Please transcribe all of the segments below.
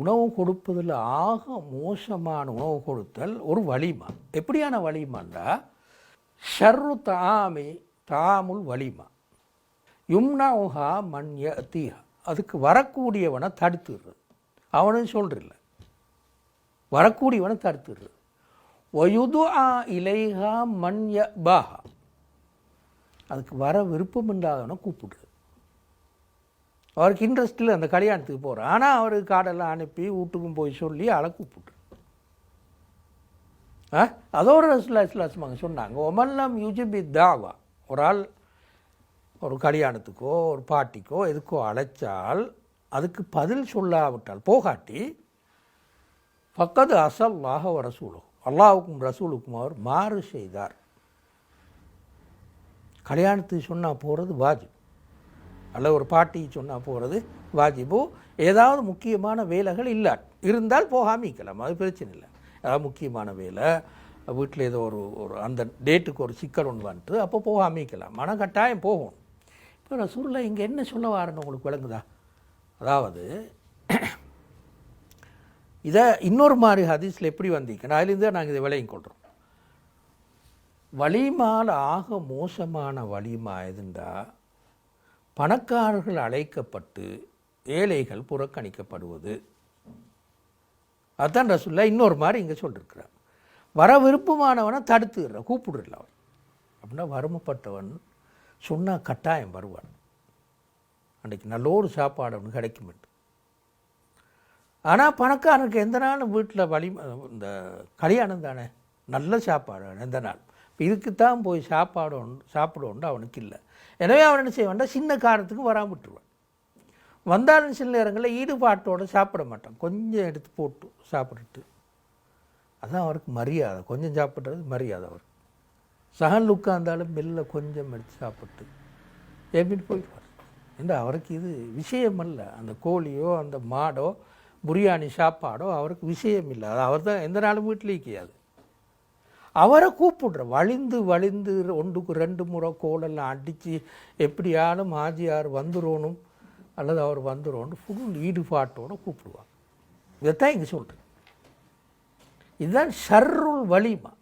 உணவு கொடுப்பதில் ஆக மோசமான உணவு கொடுத்தல் ஒரு வலிமா. எப்படியான வலிமாண்டா ஷர்ரு தாமி தாமுல் வலிமா. யும்னா உஹா மண்ய தீஹா அதுக்கு வரக்கூடியவனை தடுத்துடுறது. அவனும் சொல்றில்ல. வரக்கூடியவனை தடுத்துடுறது. ஒயுது ஆ இலைஹா மண்ய பாஹா அதுக்கு வர விருப்பம் இல்லாதவனை கூப்பிடுறது. அவருக்கு இன்ட்ரெஸ்ட் இல்லை அந்த கல்யாணத்துக்கு போகிறார் ஆனால் அவர் காடெல்லாம் அனுப்பி வீட்டுக்கும் போய் சொல்லி ஆளை கூப்பிட்டு. ஆ? அதோட ரசுல்லா இஸ்லாஸ்மாங்க சொன்னாங்க. ஒமல்லாம் யூஜிபி தாவா. ஒரு ஆள் ஒரு கல்யாணத்துக்கோ ஒரு பாட்டிக்கோ எதுக்கோ அழைச்சால் அதுக்கு பதில் சொல்லாவிட்டால் போகாட்டி பக்கத்து அசல்லாக ரசூலும் அல்லாவுக்கும் ரசூலுக்கும் அவர் மாறு செய்தார். கல்யாணத்துக்கு சொன்னால் போகிறது வாஜிப். அல்ல ஒரு பாட்டி சொன்னால் போகிறது வாஜிபு. ஏதாவது முக்கியமான வேலைகள் இல்லை. இருந்தால் போகாமிக்கலாம் அது பிரச்சனை இல்லை. ஏதாவது முக்கியமான வேலை வீட்டில் ஏதோ ஒரு ஒரு அந்த டேட்டுக்கு ஒரு சிக்கல் ஒன்று வந்துட்டு அப்போ போகாமிக்கலாம் மன கட்டாயம் போகும் இப்போ ரசூலில் இங்கே என்ன சொல்ல வாரன்னு உங்களுக்கு விளங்குதா? அதாவது இதை இன்னொரு மாதிரி ஹதீஸில் எப்படி வந்தீங்கன்னா அதுலேருந்து நாங்கள் இதை விலையும் கொள்கிறோம் வலிமால் ஆக மோசமான வலிமா எதுண்டா? பணக்காரர்கள் அழைக்கப்பட்டு ஏழைகள் புறக்கணிக்கப்படுவது. அதுதான் ரசுல்லா இன்னொரு மாதிரி இங்கே சொல்லியிருக்கிறார் வர விருப்பமானவனை தடுத்துடுற கூப்பிடுறல அவன். அப்படின்னா வறுமைப்பட்டவன் சொன்னால் கட்டாயம் வருவான். அன்றைக்கு நல்ல ஒரு சாப்பாடு அவனுக்கு கிடைக்கும் ஆனால் பணக்காரனுக்கு எந்த நாளும் வீட்டில் வலி இந்த கல்யாணம் தானே நல்ல சாப்பாடு எந்த நாள்? இப்போ இதுக்குத்தான் போய் சாப்பாடு ஒன்று அவனுக்கு இல்லை. எனவே அவன் என்ன செய்வான்டா சின்ன காரணத்துக்கு வராமல் விட்டுருவான். வந்தாலும் சில நேரங்களில் ஈடுபாட்டோடு சாப்பிட மாட்டான். கொஞ்சம் எடுத்து போட்டு சாப்பிட்டுட்டு. அதான் அவருக்கு மரியாதை. கொஞ்சம் சாப்பிட்றது மரியாதை அவர் சகன் உட்கார்ந்தாலும் மெல்ல கொஞ்சம் எடுத்து சாப்பிட்டு எப்படின்னு போயிடுவார். ஏன்னா அவருக்கு இது விஷயம் அல்ல அந்த கோழியோ அந்த மாடோ பிரியாணி சாப்பாடோ அவருக்கு விஷயம் இல்லை அது அவர் தான் எந்த நாளும் வீட்டில் இருக்காது அவரை கூப்பிடுற வழிந்து வழிந்து ஒன்றுக்கு ரெண்டு முறை கோலெல்லாம் அடித்து எப்படியாலும் ஆஜியார் வந்துடணும் அல்லது அவர் வந்துடணும் ஃபுல் ஈடுபாட்டோடு கூப்பிடுவாங்க இதைத்தான் இங்கே சொல்கிறேன் இதுதான் ஷர்ருல் வலிமா.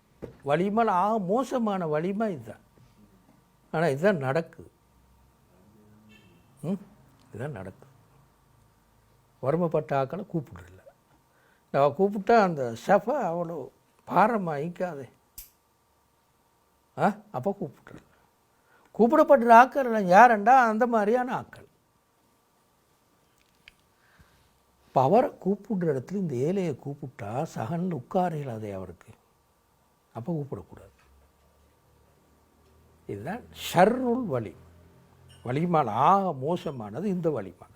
வலிமல் ஆக மோசமான வலிமா இதுதான். ஆனால் இதுதான் நடக்குது. ம் இதுதான் நடக்குது. வறுமைப்பட்ட ஆக்களை கூப்பிடுறதில்ல. நான் கூப்பிட்டா அந்த ஷஃபை அவ்வளோ பாரமாயிக்காதே. ஆ? அப்போ கூப்பிட்டுருல கூப்பிடப்படுற ஆக்கள் எல்லாம் யாருண்டா? அந்த மாதிரியான ஆக்கள். இப்போ அவரை கூப்பிடுற இடத்துல இந்த ஏழையை கூப்பிட்டா சகன் உட்கார இல்லாதே அவருக்கு. அப்போ கூப்பிடக்கூடாது. இதுதான் ஷர்ருள் வலி. வலிமான் ஆக மோசமானது இந்த வலிமான்